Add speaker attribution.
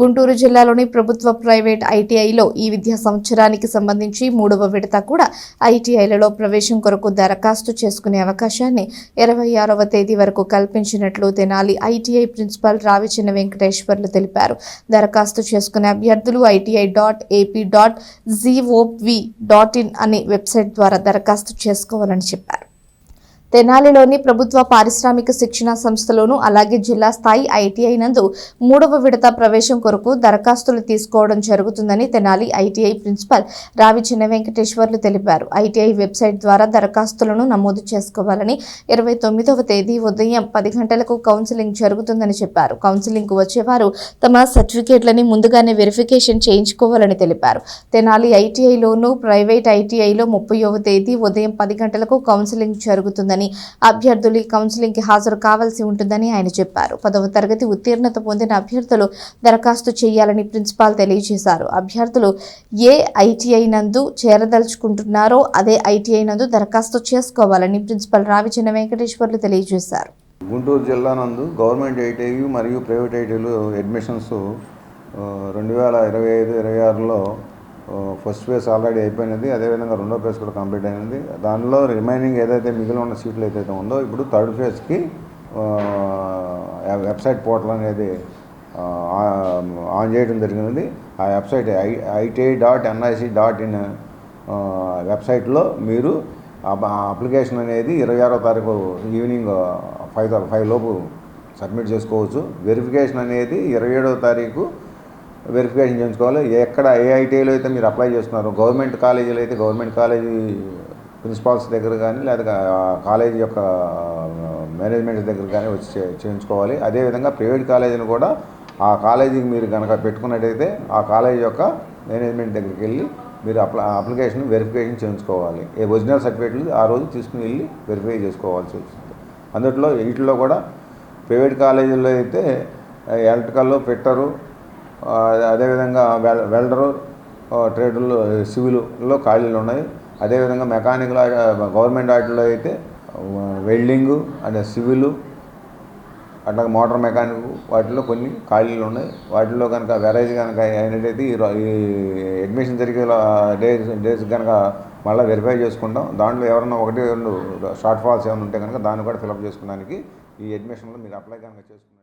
Speaker 1: గుంటూరు జిల్లాలోని ప్రభుత్వ ప్రైవేట్ ఐటీఐలో ఈ విద్యా సంవత్సరానికి సంబంధించి మూడవ విడత కూడా ఐటీఐలలో ప్రవేశం కొరకు దరఖాస్తు చేసుకునే అవకాశాన్ని ఇరవై ఆరవ తేదీ వరకు కల్పించినట్లు తెనాలి ఐటీఐ ప్రిన్సిపాల్ రావిచిన వెంకటేశ్వర్లు తెలిపారు. దరఖాస్తు చేసుకునే అభ్యర్థులు ITI dot AP dot GOV dot in అనే వెబ్సైట్ ద్వారా దరఖాస్తు చేసుకోవాలని చెప్పారు. తెనాలిలోని ప్రభుత్వ పారిశ్రామిక శిక్షణా సంస్థలోను అలాగే జిల్లా స్థాయి ఐటీఐ నందు మూడవ విడత ప్రవేశం కొరకు దరఖాస్తులు తీసుకోవడం జరుగుతుందని తెనాలి ఐటీఐ ప్రిన్సిపల్ రావి చిన్న వెంకటేశ్వర్లు తెలిపారు. ఐటీఐ వెబ్సైట్ ద్వారా దరఖాస్తులను నమోదు చేసుకోవాలని ఇరవై తొమ్మిదవ తేదీ ఉదయం పది గంటలకు కౌన్సిలింగ్ జరుగుతుందని చెప్పారు. కౌన్సిలింగ్కు వచ్చేవారు తమ సర్టిఫికేట్లని ముందుగానే వెరిఫికేషన్ చేయించుకోవాలని తెలిపారు. తెనాలి ఐటీఐలోను ప్రైవేట్ ఐటీఐలో ముప్పైవ తేదీ ఉదయం పది గంటలకు కౌన్సిలింగ్ జరుగుతుందని అభ్యర్థులు కౌన్సిలింగ్కి కౌన్సిలింగ్కి హాజరు కావాల్సి ఉంటుందని ఆయన చెప్పారు. పదవ తరగతి ఉత్తీర్ణత పొందిన అభ్యర్థులు దరఖాస్తు చేయాలని ప్రిన్సిపాల్ తెలియజేశారు. అభ్యర్థులు ఏ ఐటీఐ నందు చేరదలుచుకుంటున్నారో అదే ఐటీఐ నందు దరఖాస్తు చేసుకోవాలని ప్రిన్సిపల్ రావిచిన వెంకటేశ్వర్లు తెలియజేశారు.
Speaker 2: గుంటూరు జిల్లా నందు గవర్నమెంట్ ఐటీఐ మరియు ప్రైవేట్ ఐటీఐలు అడ్మిషన్స్ రెండు వేల ఇరవై ఐదు ఇరవై ఆరులో ఫస్ట్ ఫేజ్ ఆల్రెడీ అయిపోయినది. అదేవిధంగా రెండో ఫేజ్ కూడా కంప్లీట్ అయినది. దానిలో రిమైనింగ్ ఏదైతే మిగిలి ఉన్న సీట్లు ఏదైతే ఉందో ఇప్పుడు థర్డ్ ఫేజ్కి వెబ్సైట్ పోర్టల్ అనేది ఆన్ చేయడం జరిగినది. ఆ website I ITI dot NIC dot in వెబ్సైట్లో మీరు ఆ అప్లికేషన్ అనేది ఇరవై ఆరో తారీఖు ఈవినింగ్ ఫైవ్ ఫైవ్ లోపు సబ్మిట్ చేసుకోవచ్చు. వెరిఫికేషన్ అనేది ఇరవై ఏడవ తారీఖు వెరిఫికేషన్ చేయించుకోవాలి. ఎక్కడ ఏఐటీఐలో అయితే మీరు అప్లై చేస్తున్నారో? గవర్నమెంట్ కాలేజీలో అయితే గవర్నమెంట్ కాలేజీ ప్రిన్సిపాల్స్ దగ్గర కానీ లేదా కాలేజీ యొక్క మేనేజ్మెంట్ దగ్గర కానీ వచ్చి చేయించుకోవాలి. అదేవిధంగా ప్రైవేట్ కాలేజీని కూడా ఆ కాలేజీకి మీరు కనుక పెట్టుకున్నట్టయితే ఆ కాలేజీ యొక్క మేనేజ్మెంట్ దగ్గరికి వెళ్ళి మీరు అప్ల అప్లికేషన్ వెరిఫికేషన్ చేయించుకోవాలి. ఏ ఒరిజినల్ సర్టిఫికేట్లు ఆ రోజు తీసుకుని వెళ్ళి వెరిఫై చేసుకోవాల్సి వచ్చింది అందుట్లో వీటిలో కూడా ప్రైవేట్ కాలేజీల్లో అయితే ఎలక్ట్రికల్లో పెట్టరు అదేవిధంగా వెల్ వెల్డరు ట్రేడర్లు ట్రేడుల్లో సివిల్లో ఖాళీలు ఉన్నాయి. అదేవిధంగా మెకానికల్ గవర్నమెంట్ వాటిలో అయితే వెల్డింగు అండ్ సివిలు అట్లాగే మోటార్ మెకానిక్ వాటిలో కొన్ని ఖాళీలు ఉన్నాయి. వాటిలో కనుక వెరైజ్ కనుక అయినట్టయితే ఈ ఈ అడ్మిషన్ జరిగే డేస్ డేస్ కనుక మళ్ళీ వెరిఫై చేసుకుంటాం. దాంట్లో ఎవరైనా ఒకటి రెండు షార్ట్ ఫాల్స్ ఏమైనా ఉంటే కనుక దాన్ని కూడా ఫిలప్ చేసుకోవడానికి ఈ అడ్మిషన్లో మీరు అప్లై కనుక చేసుకుంటాం